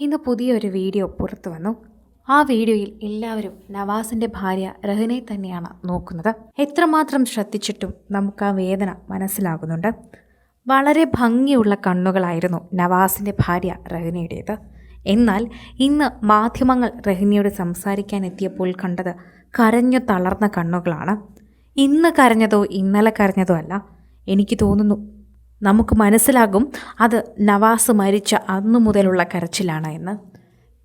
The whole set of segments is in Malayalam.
ഇന്ന് പുതിയൊരു വീഡിയോ പുറത്തു വന്നു. ആ വീഡിയോയിൽ എല്ലാവരും നവാസിന്റെ ഭാര്യ റഹ്നെ തന്നെയാണ് നോക്കുന്നത്. എത്രമാത്രം ശ്രദ്ധിച്ചിട്ടും നമുക്ക് ആ വേദന മനസ്സിലാകുന്നുണ്ട്. വളരെ ഭംഗിയുള്ള കണ്ണുകളായിരുന്നു നവാസിന്റെ ഭാര്യ റഹ്നയുടേത് എന്നാൽ ഇന്ന് മാധ്യമങ്ങൾ റഹ്നയോട് സംസാരിക്കാൻ എത്തിയപ്പോൾ കണ്ടത് കരഞ്ഞു തളർന്ന കണ്ണുകളാണ്. ഇന്ന് കരഞ്ഞതോ ഇന്നലെ കരഞ്ഞതോ അല്ല. എനിക്ക് തോന്നുന്നു നമുക്ക് മനസ്സിലാകും അത് നവാസ് മരിച്ച അന്നു മുതലുള്ള കരച്ചിലാണ് എന്ന്.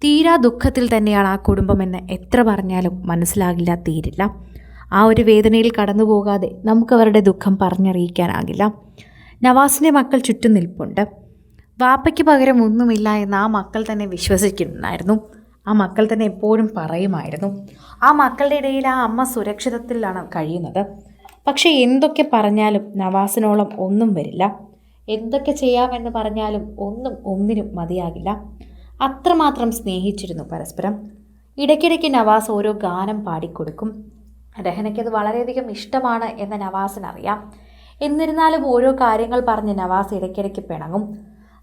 തീരാ ദുഃഖത്തിൽ തന്നെയാണ് ആ കുടുംബം കുടുംബമെന്ന് എത്ര പറഞ്ഞാലും മനസ്സിലാകില്ല തീരില്ല. ആ ഒരു വേദനയിൽ കടന്നു പോകാതെ നമുക്കവരുടെ ദുഃഖം പറഞ്ഞറിയിക്കാനാകില്ല. നവാസിന്റെ മക്കൾ ചുറ്റും നിൽപ്പുണ്ട്. വാപ്പയ്ക്ക് പകരം ഒന്നുമില്ല എന്ന് ആ മക്കൾ തന്നെ വിശ്വസിക്കുന്നുണ്ടായിരുന്നു. ആ മക്കൾ തന്നെ എപ്പോഴും പറയുമായിരുന്നു. ആ മക്കളുടെ ഇടയിൽ ആ അമ്മ സുരക്ഷിതത്തിലാണ് കഴിയുന്നത്. പക്ഷേ എന്തൊക്കെ പറഞ്ഞാലും നവാസിനോളം ഒന്നും വരില്ല. എന്തൊക്കെ ചെയ്യാമെന്ന് പറഞ്ഞാലും ഒന്നും ഒന്നിനും മതിയാകില്ല. അത്രമാത്രം സ്നേഹിച്ചിരുന്നു പരസ്പരം. ഇടയ്ക്കിടയ്ക്ക് നവാസ് ഓരോ ഗാനം പാടിക്കൊടുക്കും. രഹനയ്ക്കത് വളരെയധികം ഇഷ്ടമാണ് എന്ന് നവാസിനറിയാം. എന്നിരുന്നാലും ഓരോ കാര്യങ്ങൾ പറഞ്ഞ് നവാസ് ഇടയ്ക്കിടയ്ക്ക് പിണങ്ങും.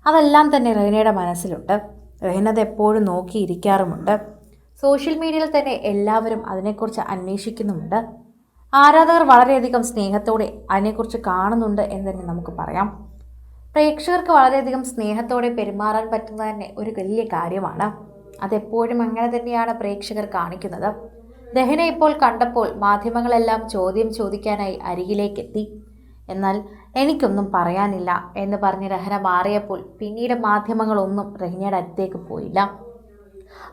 അതെല്ലാം തന്നെ റഹനയുടെ മനസ്സിലുണ്ട്. റഹന എപ്പോഴും നോക്കിയിരിക്കാറുമുണ്ട്. സോഷ്യൽ മീഡിയയിൽ തന്നെ എല്ലാവരും അതിനെക്കുറിച്ച് അന്വേഷിക്കുന്നുമുണ്ട്. ആരാധകർ വളരെയധികം സ്നേഹത്തോടെ അതിനെക്കുറിച്ച് കാണുന്നുണ്ട് എന്ന് തന്നെ നമുക്ക് പറയാം. പ്രേക്ഷകർക്ക് വളരെയധികം സ്നേഹത്തോടെ പെരുമാറാൻ പറ്റുന്നത് തന്നെ ഒരു വലിയ കാര്യമാണ്. അതെപ്പോഴും അങ്ങനെ തന്നെയാണ് പ്രേക്ഷകർ കാണിക്കുന്നത്. ദഹന ഇപ്പോൾ കണ്ടപ്പോൾ മാധ്യമങ്ങളെല്ലാം ചോദ്യം ചോദിക്കാനായി അരികിലേക്കെത്തി. എന്നാൽ എനിക്കൊന്നും പറയാനില്ല എന്ന് പറഞ്ഞ് രഹന മാറിയപ്പോൾ പിന്നീട് മാധ്യമങ്ങളൊന്നും രഹനയുടെ അടുത്തേക്ക് പോയില്ല.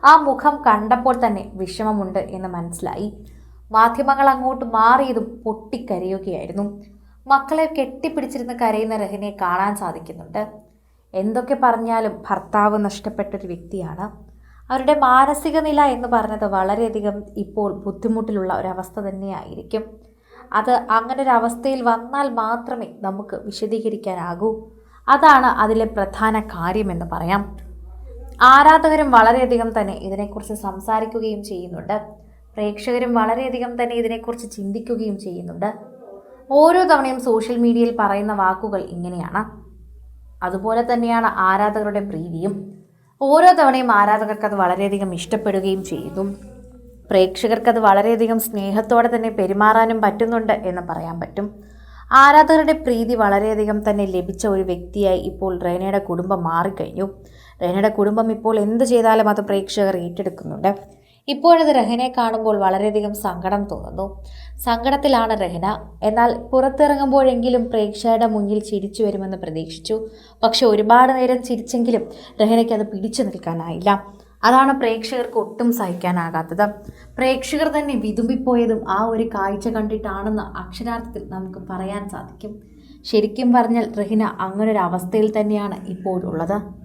ആ മുഖം കണ്ടപ്പോൾ തന്നെ വിഷമമുണ്ട് എന്ന് മനസ്സിലായി. മാധ്യമങ്ങൾ അങ്ങോട്ട് മാറിയതും പൊട്ടിക്കരയുകയായിരുന്നു. മക്കളെ കെട്ടിപ്പിടിച്ചിരുന്ന് കരയുന്ന രഹനെ കാണാൻ സാധിക്കുന്നുണ്ട്. എന്തൊക്കെ പറഞ്ഞാലും ഭർത്താവ് നഷ്ടപ്പെട്ടൊരു വ്യക്തിയാണ്. അവരുടെ മാനസിക നില എന്ന് പറഞ്ഞത് വളരെയധികം ഇപ്പോൾ ബുദ്ധിമുട്ടിലുള്ള ഒരവസ്ഥ തന്നെയായിരിക്കും. അത് അങ്ങനെ ഒരു അവസ്ഥയിൽ വന്നാൽ മാത്രമേ നമുക്ക് വിശദീകരിക്കാനാകൂ. അതാണ് അതിലെ പ്രധാന കാര്യമെന്ന് പറയാം. ആരാധകരും വളരെയധികം തന്നെ ഇതിനെക്കുറിച്ച് സംസാരിക്കുകയും ചെയ്യുന്നുണ്ട്. പ്രേക്ഷകരും വളരെയധികം തന്നെ ഇതിനെക്കുറിച്ച് ചിന്തിക്കുകയും ചെയ്യുന്നുണ്ട്. ഓരോ തവണയും സോഷ്യൽ മീഡിയയിൽ പറയുന്ന വാക്കുകൾ ഇങ്ങനെയാണ്. അതുപോലെ തന്നെയാണ് ആരാധകരുടെ പ്രീതിയും. ഓരോ തവണയും ആരാധകർക്ക് അത് വളരെയധികം ഇഷ്ടപ്പെടുകയും ചെയ്തു. പ്രേക്ഷകർക്ക് അത് വളരെയധികം സ്നേഹത്തോടെ തന്നെ പെരുമാറാനും പറ്റുന്നുണ്ട് എന്ന് പറയാൻ പറ്റും. ആരാധകരുടെ പ്രീതി വളരെയധികം തന്നെ ലഭിച്ച ഒരു വ്യക്തിയായി ഇപ്പോൾ റേനയുടെ കുടുംബം മാറിക്കഴിഞ്ഞു. റേനയുടെ കുടുംബം ഇപ്പോൾ എന്ത് ചെയ്താലും അത് പ്രേക്ഷകർ ഏറ്റെടുക്കുന്നുണ്ട്. ഇപ്പോഴത് രഹനെ കാണുമ്പോൾ വളരെയധികം സങ്കടം തോന്നുന്നു. സങ്കടത്തിലാണ് രഹന. എന്നാൽ പുറത്തിറങ്ങുമ്പോഴെങ്കിലും പ്രേക്ഷകരുടെ മുന്നിൽ ചിരിച്ചു വരുമെന്ന് പ്രതീക്ഷിച്ചു. പക്ഷെ ഒരുപാട് നേരം ചിരിച്ചെങ്കിലും രഹനയ്ക്ക് അത് പിടിച്ചു നിൽക്കാനായില്ല. അതാണ് പ്രേക്ഷകർക്ക് ഒട്ടും സഹിക്കാനാകാത്തത്. പ്രേക്ഷകർ തന്നെ വിതുമ്പിപ്പോയതും ആ ഒരു കാഴ്ച കണ്ടിട്ടാണെന്ന് അക്ഷരാർത്ഥത്തിൽ നമുക്ക് പറയാൻ സാധിക്കും. ശരിക്കും പറഞ്ഞാൽ റഹിന അങ്ങനൊരവസ്ഥയിൽ തന്നെയാണ് ഇപ്പോഴുള്ളത്.